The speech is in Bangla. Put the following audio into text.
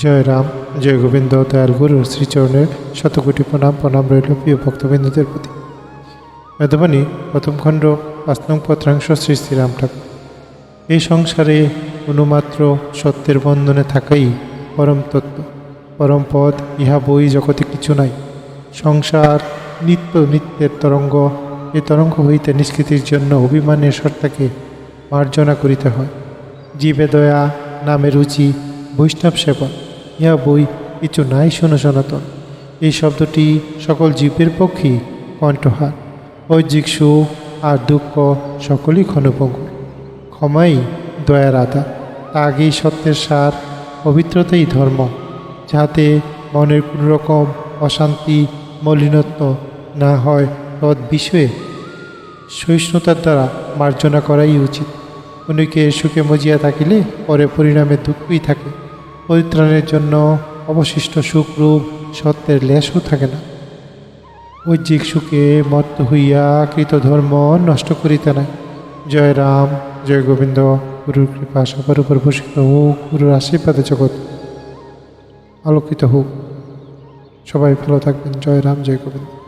জয় রাম জয় গোবিন্দ দয়াল গুরু, শ্রীচরণের শতকোটি প্রণাম প্রণাম রইল প্রিয় ভক্তবিন্দুদের প্রতি। মেধবানী প্রথম খণ্ড, পাঁচ নং পত্রাংশ, শ্রী শ্রীরাম ঠাকুর। এই সংসারে অনুমাত্র সত্যের বন্ধনে থাকাই পরম তত্ত্ব, পরম পদ, ইহা বই জগতে কিছু নাই। সংসার, নিত্য নিত্যের তরঙ্গ এই তরঙ্গ হইতে নিষ্কৃতির জন্য অভিমানের সত্তাকে মার্জনা করিতে হয়। জীবে দয়া নামে রুচি, বৈষ্ণব সেবা ইহা বই কিছু নাই শোনো সনাতন। এই শব্দটি সকল জীবের পক্ষেই কণ্ঠহার। ঐজিক সুখ আর দুঃখ সকলই ক্ষণভঙ্গুর ক্ষমাই, দয়ার আধার আগেই সত্যের সার, পবিত্রতাই ধর্ম যাতে মনের কোনো রকম অশান্তি, মলিনত্ব না হয় তৎ বিষয়ে। সহিষ্ণুতার দ্বারা মার্জনা করাই উচিত। অনেকে সুখে মজিয়া থাকিলে পরে পরিণামে দুঃখই থাকে। পরিত্রাণের জন্য অবশিষ্ট সুখরূপ সত্যের লেশও থাকে না। ঐজিক সুখে মত্ত হইয়া কৃত ধর্ম নষ্ট করিতে নাই। জয় রাম, জয় গোবিন্দ, গুরুর কৃপা সবার উপর বসিত হোক, গুরুর আশীর্বাদে জগৎ আলোকিত হোক। সবাই ভালো থাকবেন। জয় রাম, জয় গোবিন্দ।